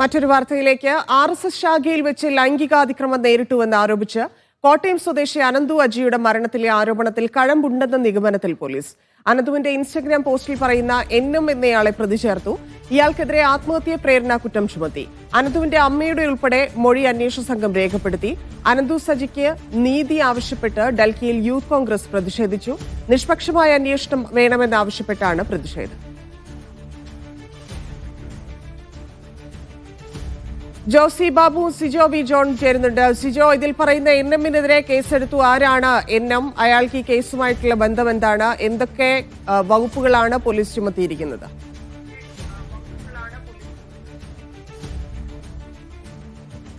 മറ്റൊരു വാർത്തയിലേക്ക്. R S S ശാഖയിൽ വെച്ച് ലൈംഗികാതിക്രമം നേരിട്ടുവെന്ന് ആരോപിച്ച് കോട്ടയം സ്വദേശി അനന്തു അജിയുടെ മരണത്തിലെ ആരോപണത്തിൽ കഴമ്പുണ്ടെന്ന നിഗമനത്തിൽ പോലീസ്. അനന്തുവിന്റെ ഇൻസ്റ്റഗ്രാം പോസ്റ്റിൽ പറയുന്ന എന്നും എന്നയാളെ പ്രതി ചേർത്തു. ഇയാൾക്കെതിരെ ആത്മഹത്യ പ്രേരണ കുറ്റം ചുമത്തി. അനന്തുവിന്റെ അമ്മയുടെ ഉൾപ്പെടെ മൊഴി അന്വേഷണ സംഘം രേഖപ്പെടുത്തി. അനന്തു സജിക്ക് നീതി ആവശ്യപ്പെട്ട് ഡൽഹിയിൽ യൂത്ത് കോൺഗ്രസ് പ്രതിഷേധിച്ചു. നിഷ്പക്ഷമായ അന്വേഷണം വേണമെന്നാവശ്യപ്പെട്ടാണ് പ്രതിഷേധം. ജോസി ബാബു സിജോ വി ജോൺ ചേരുന്നുണ്ട്. സിജോ ഇതിൽ പറയുന്ന എൻ എമ്മിനെതിരെ കേസെടുത്തു. ആരാണ് എൻ എം? അയാൾക്ക് ഈ കേസുമായിട്ടുള്ള ബന്ധം എന്താണ്? എന്തൊക്കെ വകുപ്പുകളാണ് പോലീസ് ചുമത്തിയിരിക്കുന്നത്?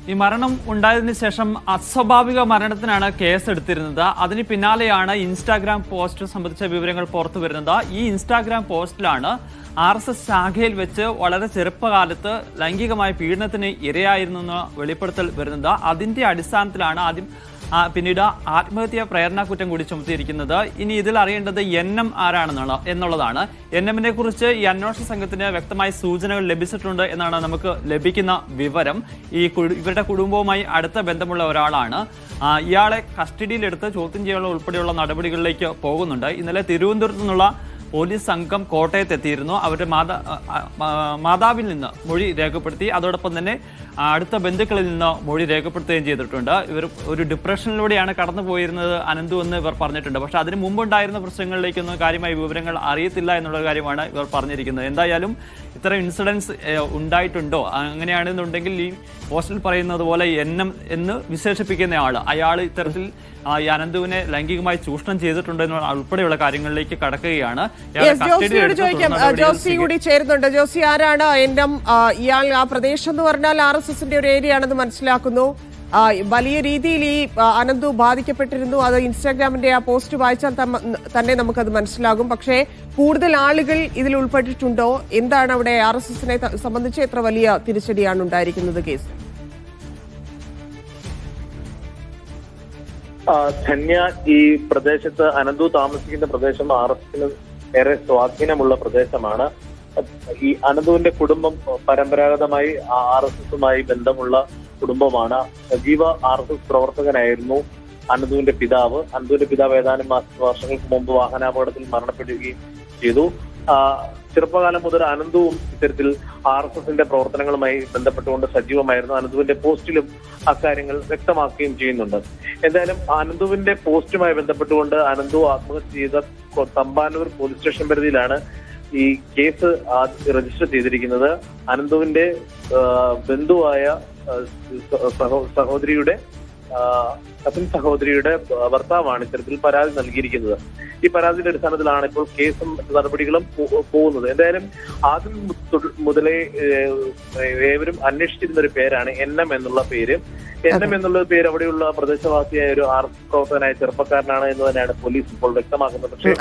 ഈ മരണം ഉണ്ടായതിനു ശേഷം അസ്വാഭാവിക മരണത്തിനാണ് കേസ് എടുത്തിരുന്നത്. അതിന് പിന്നാലെയാണ് ഇൻസ്റ്റാഗ്രാം പോസ്റ്റ് സംബന്ധിച്ച വിവരങ്ങൾ പുറത്തു വരുന്നത്. ഈ ഇൻസ്റ്റാഗ്രാം പോസ്റ്റിലാണ് ആർ എസ് എസ് ശാഖയിൽ വെച്ച് വളരെ ചെറുപ്പകാലത്ത് ലൈംഗികമായ പീഡനത്തിന് ഇരയായിരുന്നു എന്ന് വെളിപ്പെടുത്തൽ വരുന്നത്. അതിന്റെ അടിസ്ഥാനത്തിലാണ് ആദ്യം പിന്നീട് ആത്മഹത്യാ പ്രേരണ കുറ്റം കൂടി ചുമത്തിയിരിക്കുന്നത്. ഇനി ഇതിൽ അറിയേണ്ടത് എൻ എം ആരാണെന്നുള്ള എന്നുള്ളതാണ്. എൻ എമ്മിനെ കുറിച്ച് ഈ അന്വേഷണ സംഘത്തിന് വ്യക്തമായ സൂചനകൾ ലഭിച്ചിട്ടുണ്ട് എന്നാണ് നമുക്ക് ലഭിക്കുന്ന വിവരം. ഈ ഇവരുടെ കുടുംബവുമായി അടുത്ത ബന്ധമുള്ള ഒരാളാണ്. ഇയാളെ കസ്റ്റഡിയിലെടുത്ത് ചോദ്യം ചെയ്യാനുള്ള ഉൾപ്പെടെയുള്ള നടപടികളിലേക്ക് പോകുന്നുണ്ട്. ഇന്നലെ തിരുവനന്തപുരത്ത് നിന്നുള്ള പോലീസ് സംഘം കോട്ടയത്ത് എത്തിയിരുന്നു അവരുടെ മാതാ മാതാവിൽ നിന്ന് മൊഴി രേഖപ്പെടുത്തി. അതോടൊപ്പം തന്നെ അടുത്ത ബന്ധുക്കളിൽ നിന്ന് മൊഴി രേഖപ്പെടുത്തുകയും ചെയ്തിട്ടുണ്ട്. ഇവർ ഒരു ഡിപ്രഷനിലൂടെയാണ് കടന്നു പോയിരുന്നത് അനന്തു എന്ന് ഇവർ പറഞ്ഞിട്ടുണ്ട്. പക്ഷേ അതിന് മുമ്പുണ്ടായിരുന്ന പ്രശ്നങ്ങളിലേക്കൊന്നും കാര്യമായി വിവരങ്ങൾ അറിയത്തില്ല എന്നുള്ള കാര്യമാണ് ഇവർ പറഞ്ഞിരിക്കുന്നത്. എന്തായാലും ഇത്തരം ഇൻസിഡൻസ് ഉണ്ടായിട്ടുണ്ടോ? അങ്ങനെയാണെന്നുണ്ടെങ്കിൽ ഈ പോസ്റ്റിൽ പറയുന്നത് പോലെ എന്നും എന്ന് വിശേഷിപ്പിക്കുന്ന ആൾ അയാൾ ഇത്തരത്തിൽ ഈ അനന്തുവിനെ ലൈംഗികമായി ചൂഷണം ചെയ്തിട്ടുണ്ട് എന്നുള്ള ഉൾപ്പെടെയുള്ള കാര്യങ്ങളിലേക്ക് കടക്കുകയാണ്. ജോസിയോട് ചോദിക്കാം. ജോസി കൂടി ചേരുന്നുണ്ട്. ജോസി ആരാണ് എന്റെ ഇയാൾ ആ പ്രദേശം എന്ന് പറഞ്ഞാൽ ആർ എസ് എസിന്റെ ഒരു ഏരിയ ആണെന്ന് മനസ്സിലാക്കുന്നു. വലിയ രീതിയിൽ ഈ അനന്തു ബാധിക്കപ്പെട്ടിരുന്നു. അത് ഇൻസ്റ്റാഗ്രാമിന്റെ ആ പോസ്റ്റ് വായിച്ചാൽ തന്നെ നമുക്കത് മനസ്സിലാകും. പക്ഷേ കൂടുതൽ ആളുകൾ ഇതിൽ ഉൾപ്പെട്ടിട്ടുണ്ടോ? എന്താണ് അവിടെ ആർ എസ് എസിനെ സംബന്ധിച്ച് എത്ര വലിയ തിരിച്ചടിയാണ് ഉണ്ടായിരിക്കുന്നത് കേസ്? ധന്യ ഈ പ്രദേശത്ത് അനന്തു താമസിക്കുന്ന പ്രദേശം ആർ എസ് എസിന് ഏറെ സ്വാധീനമുള്ള പ്രദേശമാണ്. ഈ അനന്തുവിന്റെ കുടുംബം പരമ്പരാഗതമായി ആർ എസ് എസുമായി ബന്ധമുള്ള കുടുംബമാണ്. സജീവ ആർ എസ് എസ് പ്രവർത്തകനായിരുന്നു അനന്തുവിന്റെ പിതാവ്. അനന്തുവിന്റെ പിതാവ് ഏതാനും വർഷങ്ങൾക്ക് മുമ്പ് വാഹനാപകടത്തിൽ മരണപ്പെടുകയും ചെയ്തു. ചെറുപ്പകാലം മുതൽ അനന്തുവും ഇത്തരത്തിൽ ആർ എസ് എസിന്റെ പ്രവർത്തനങ്ങളുമായി ബന്ധപ്പെട്ടുകൊണ്ട് സജീവമായിരുന്നു. അനന്തുവിന്റെ പോസ്റ്റിലും അക്കാര്യങ്ങൾ വ്യക്തമാക്കുകയും ചെയ്യുന്നുണ്ട്. എന്തായാലും അനന്തുവിന്റെ പോസ്റ്റുമായി ബന്ധപ്പെട്ടുകൊണ്ട് അനന്തു ആത്മഹത്യ ചെയ്ത തമ്പാനൂർ പോലീസ് സ്റ്റേഷൻ പരിധിയിലാണ് ഈ കേസ് രജിസ്റ്റർ ചെയ്തിരിക്കുന്നത്. അനന്തുവിന്റെ ബന്ധുവായ സഹോ- സഹോദരിയുടെ കസിൻ സഹോദരിയുടെ ഭർത്താവാണ് ഇത്തരത്തിൽ പരാതി നൽകിയിരിക്കുന്നത്. ഈ പരാതിയുടെ അടിസ്ഥാനത്തിലാണ് ഇപ്പോൾ കേസും നടപടികളും പോകുന്നത്. എന്തായാലും ആദ്യം മുതലേ ഏവരും അന്വേഷിച്ചിരുന്ന ഒരു പേരാണ് എൻ എം എന്നുള്ള പേര്. എൻ എം എന്നുള്ള പേര് അവിടെയുള്ള പ്രദേശവാസിയായ ഒരു ആർ പ്രവർത്തകനായ ചെറുപ്പക്കാരനാണ് എന്ന് തന്നെയാണ് പോലീസ് ഇപ്പോൾ വ്യക്തമാക്കുന്നത്. പക്ഷേ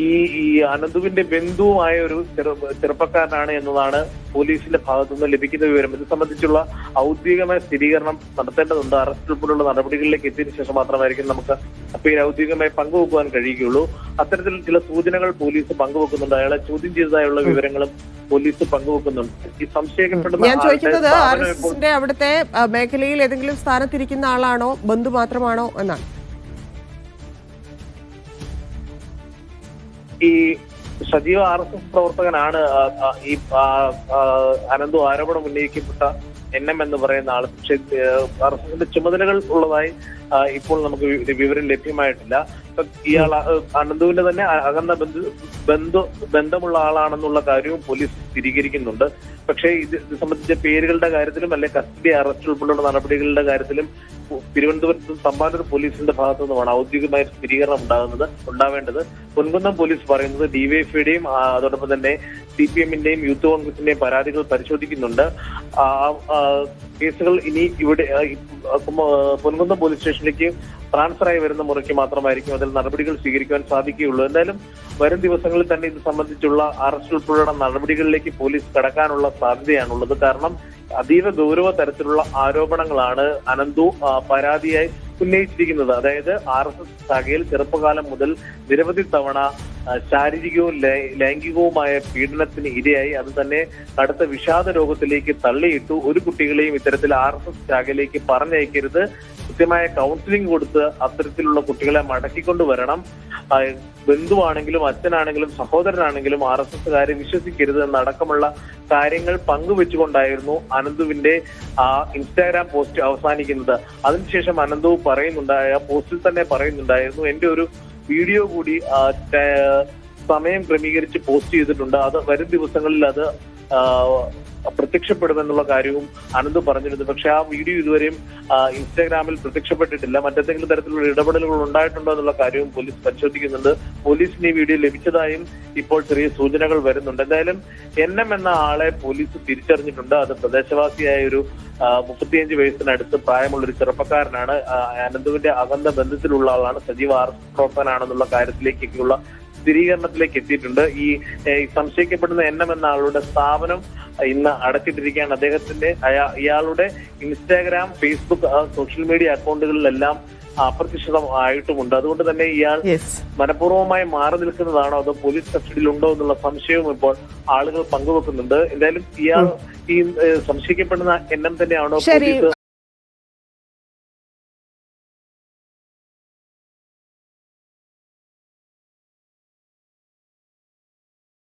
ഈ ഈ അനന്തുവിന്റെ ബന്ധുവുമായ ഒരു ചെറു ചെറുപ്പക്കാരനാണ് എന്നതാണ് പോലീസിന്റെ ഭാഗത്തു നിന്ന് ലഭിക്കുന്ന വിവരം. ഇത് സംബന്ധിച്ചുള്ള ഔദ്യോഗികമായ സ്ഥിരീകരണം നടത്തേണ്ടതുണ്ട്. അറസ്റ്റ് ഉൾപ്പെടെയുള്ള നടപടികളിലേക്ക് എത്തിയതിനു ശേഷം മാത്രമായിരിക്കും നമുക്ക് അപ്പൊ ഈ ഔദ്യോഗികമായി പങ്കുവെക്കുവാൻ കഴിയുകയുള്ളൂ. അത്തരത്തിൽ ചില സൂചനകൾ പോലീസ് പങ്കുവെക്കുന്നുണ്ട്. അയാളെ ചോദ്യം ചെയ്തതായുള്ള വിവരങ്ങളും പോലീസ് പങ്കുവെക്കുന്നുണ്ട്. ഈ സംശയിക്കപ്പെടുന്ന ഞാൻ ചോദിക്കുന്നത് അവിടുത്തെ മേഖലയിൽ ഏതെങ്കിലും സ്ഥാനത്തിരിക്കുന്ന ആളാണോ? ബന്ധു മാത്രമാണോ? എന്നാണ്. ഈ സജീവ ആർ എസ് എസ് പ്രവർത്തകനാണ് ഈ അനന്തു ആരോപണം ഉന്നയിക്കപ്പെട്ട എൻ എം എന്ന് പറയുന്ന ആൾ. പക്ഷേ ആർ എസ് എസിന്റെ ചുമതലകൾ ഉള്ളതായി ഇപ്പോൾ നമുക്ക് വിവരം ലഭ്യമായിട്ടില്ല. ഇയാൾ അനന്തുവിന്റെ തന്നെ അകന്ന ബന്ധു ബന്ധു ബന്ധമുള്ള ആളാണെന്നുള്ള കാര്യവും പോലീസ് സ്ഥിരീകരിക്കുന്നുണ്ട്. പക്ഷേ ഇത് സംബന്ധിച്ച പേരുകളുടെ കാര്യത്തിലും അല്ലെ കസ്റ്റഡി അറസ്റ്റ് ഉൾപ്പെടെയുള്ള നടപടികളുടെ കാര്യത്തിലും തിരുവനന്തപുരത്ത് തമ്പാനൂർ പോലീസിന്റെ ഭാഗത്തു നിന്നുമാണ് ഔദ്യോഗികമായ സ്ഥിരീകരണം ഉണ്ടാകുന്നത് ഉണ്ടാവേണ്ടത്. പൊൻകുന്നം പോലീസ് പറയുന്നത് ഡിവൈഎഫ്ഐയുടെയും അതോടൊപ്പം തന്നെ സി പി എമ്മിന്റെയും യൂത്ത് കോൺഗ്രസിന്റെയും പരാതികൾ പരിശോധിക്കുന്നുണ്ട്. കേസുകൾ ഇനി ഇവിടെ പൊൻകുന്നം പോലീസ് സ്റ്റേഷനിലേക്ക് ട്രാൻസ്ഫർ ആയി വരുന്ന മുറയ്ക്ക് മാത്രമായിരിക്കും അതിൽ നടപടികൾ സ്വീകരിക്കുവാൻ സാധിക്കുകയുള്ളൂ. എന്തായാലും വരും ദിവസങ്ങളിൽ തന്നെ ഇത് സംബന്ധിച്ചുള്ള അറസ്റ്റ് ഉൾപ്പെടെയുള്ള നടപടികളിലേക്ക് പോലീസ് കടക്കാനുള്ള സാധ്യതയാണുള്ളത്. കാരണം അതീവ ഗൗരവ തരത്തിലുള്ള ആരോപണങ്ങളാണ് അനന്തു പരാതിയായി ഉന്നയിച്ചിരിക്കുന്നത്. അതായത് ആർ എസ് എസ് ശാഖയിൽ ചെറുപ്പകാലം മുതൽ നിരവധി തവണ ശാരീരികവും ലൈംഗികവുമായ പീഡനത്തിന് ഇരയായി. അത് തന്നെ കടുത്ത വിഷാദ രോഗത്തിലേക്ക് തള്ളിയിട്ടു ഒരു കുട്ടികളെയും ഇത്തരത്തിൽ ആർ എസ് എസ് ശാഖയിലേക്ക് പറഞ്ഞയക്കരുത്. കൃത്യമായ കൗൺസിലിംഗ് കൊടുത്ത് അത്തരത്തിലുള്ള കുട്ടികളെ മടക്കിക്കൊണ്ടു വരണം. ബന്ധുവാണെങ്കിലും അച്ഛനാണെങ്കിലും സഹോദരനാണെങ്കിലും ആർ എസ് എസ്സുകാരെ വിശ്വസിക്കരുത് എന്നടക്കമുള്ള കാര്യങ്ങൾ പങ്കുവെച്ചുകൊണ്ടായിരുന്നു അനന്തുവിന്റെ ആ ഇൻസ്റ്റാഗ്രാം പോസ്റ്റ് അവസാനിക്കുന്നത്. അതിനുശേഷം അനന്തു പറയുന്നുണ്ടായ പോസ്റ്റിൽ തന്നെ പറയുന്നുണ്ടായിരുന്നു എന്റെ ഒരു വീഡിയോ കൂടി സമയം ക്രമീകരിച്ച് പോസ്റ്റ് ചെയ്തിട്ടുണ്ട്. അത് വരും ദിവസങ്ങളിൽ അത് പ്രത്യക്ഷപ്പെടുമെന്നുള്ള കാര്യവും അനന്ത് പറഞ്ഞിരുന്നു. പക്ഷെ ആ വീഡിയോ ഇതുവരെയും ഇൻസ്റ്റാഗ്രാമിൽ പ്രത്യക്ഷപ്പെട്ടിട്ടില്ല. മറ്റെന്തെങ്കിലും തരത്തിലുള്ള ഇടപെടലുകൾ ഉണ്ടായിട്ടുണ്ടോ എന്നുള്ള കാര്യവും പോലീസ് പരിശോധിക്കുന്നുണ്ട്. പോലീസിന് ഈ വീഡിയോ ലഭിച്ചതായും ഇപ്പോൾ ചെറിയ സൂചനകൾ വരുന്നുണ്ട്. എന്തായാലും എൻ എം എന്ന ആളെ പോലീസ് തിരിച്ചറിഞ്ഞിട്ടുണ്ട്. അത് പ്രദേശവാസിയായ ഒരു മുപ്പത്തിയഞ്ച് വയസ്സിനടുത്ത് പ്രായമുള്ള ഒരു ചെറുപ്പക്കാരനാണ് അനന്തുവിന്റെ അകന്ന ബന്ധത്തിലുള്ള ആളാണ്. സജീവ ആർ. പ്രവർത്തനാണെന്നുള്ള കാര്യത്തിലേക്കൊക്കെയുള്ള സ്ഥിരീകരണത്തിലേക്ക് എത്തിയിട്ടുണ്ട്. ഈ സംശയിക്കപ്പെടുന്ന എൻ എം എന്ന ആളുടെ സ്ഥാപനം ഇന്ന് അടച്ചിട്ടിരിക്കുകയാണ്. അദ്ദേഹത്തിന്റെ ഇയാളുടെ ഇൻസ്റ്റാഗ്രാം ഫേസ്ബുക്ക് സോഷ്യൽ മീഡിയ അക്കൗണ്ടുകളിലെല്ലാം അപ്രത്യക്ഷിതമായിട്ടുമുണ്ട് അതുകൊണ്ട് തന്നെ ഇയാൾ മനഃപൂർവമായി മാറി നിൽക്കുന്നതാണോ അതോ പോലീസ് കസ്റ്റഡിയിലുണ്ടോ എന്നുള്ള സംശയവും ഇപ്പോൾ ആളുകൾ പങ്കുവെക്കുന്നുണ്ട്. എന്തായാലും ഇയാൾ ഈ സംശയിക്കപ്പെടുന്ന എണ്ണം തന്നെയാണോ പോലീസ്